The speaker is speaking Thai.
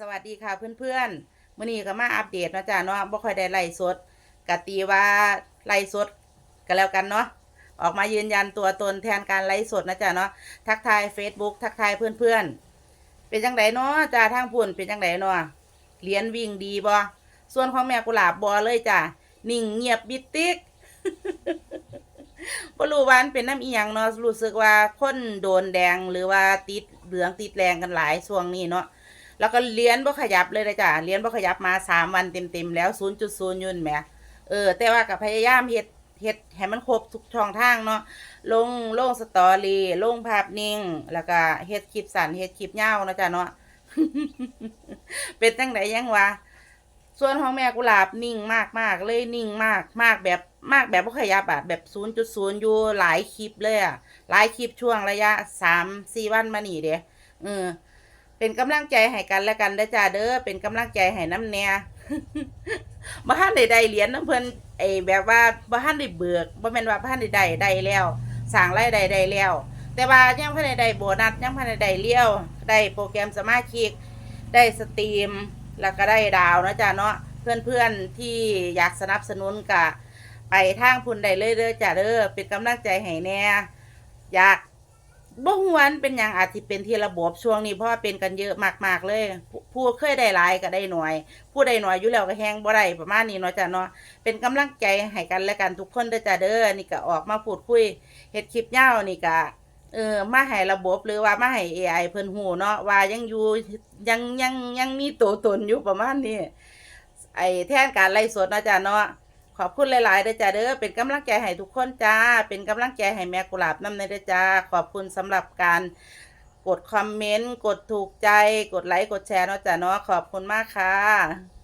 สวัสดีค่ะเพื่อนๆมื้อนี้ก็มาอัปเดตนะจ้าเนาะบ่ค่อยได้ไล่สดกตีว่าไล่สดก็แล้วกันเนาะออกมายืนยันตัวตนแทนการไลฟ์สดนะจ้าเนาะทักทาย Facebook ทักทายเพื่อนๆ เป็นจังไดเนาะจ้าทางพุ่นเป็นจังไดเนาะเหรียญวิ่งดีบ่ส่วนของแม่กุหลาบบ่เลยจ้านิ่งเงียบบิดติ๊กบ่รู้ว่ามันเป็นน้ำอีหยังเนาะรู้สึกว่าคนโดนแดงหรือว่าติดเหลืองติดแรงกันหลายช่วงนี้เนาะ แล้วก็เลี้ยนบ่ขยับเลยนะจ้ะเลี้ยนบ่ขยับมาสามวันเต็มๆแล้ว0.0ยุนแหมเออ แต่ว่าก็พยายามเฮ็ดเฮ็ดให้มันครบทุกช่องทางเนาะลงลงสตอรี่ลงภาพนิ่ง แล้วก็เฮ็ดคลิปสั้นเฮ็ดคลิปยาวนะจ้ะเนาะเป็นจังไดยังวะส่วนของแม่กุหลาบนิ่งมากมากเลยนิ่งมากมากแบบมากแบบบ่ขยับอะแบบ0.0อยู่หลายคลิปเลยอะหลายคลิปช่วงระยะ3-4วันมานี่เด้เออ เป็นกำลังใจให้กันและกันเด้อจ้าเด้อเป็นกำลังใจให้น้ำแน่บ่ทันได้ได้เหรียญน้ำเพิ่นไอ้แบบว่าบ่ทันได้เบิกบ่แม่นว่าบ่ทันได้ได้ได้แล้วสร้างรายได้ได้แล้ว แต่ว่ายังบ่ได้ได้โบนัสยังบ่ได้ได้เลี้ยวได้โปรแกรมสมาชิก ได้สตรีม แล้วก็ได้ดาวนะจ้าเนาะเพื่อนๆที่อยากสนับสนุนกะ ไปทางพุ่นได้เลยเด้อจ้าเด้อเป็นกำลังใจให้แน่อยาก วันเป็นอย่างอาจิเป็นที่ระบบช่วงนี้เพราะว่าเป็นกันเยอะมากๆเลย ผู้เคยได้หลายก็ได้หน่อย ผู้ได้หน่อยอยู่แล้วก็แฮงบ่ได้ประมาณนี้เนาะจ้ะเนาะเป็นกำลังใจให้กันและกันทุกคนเด้อจ้ะเด้อนี่ก็ออกมาพูดคุยเฮ็ดคลิปยาวนี่ก็เออมาให้ระบบหรือว่ามาให้ AI เพิ่นฮู้เนาะว่ายังอยู่ยังยังยังมีตัวตนอยู่ประมาณนี้ไอ้แทนการไล่สดเนาะจ้ะเนาะ ขอบคุณหลาย ๆเด้อจ้าเด้อเป็นกำลังใจให้ทุกคนจ้า เป็นกำลังใจให้แม่กุหลาบน้ำในเด้อจ้า ขอบคุณสำหรับการกดคอมเมนต์ กดถูกใจ กดไลค์ กดแชร์เนาะจ้าเนาะ ขอบคุณมากค่ะ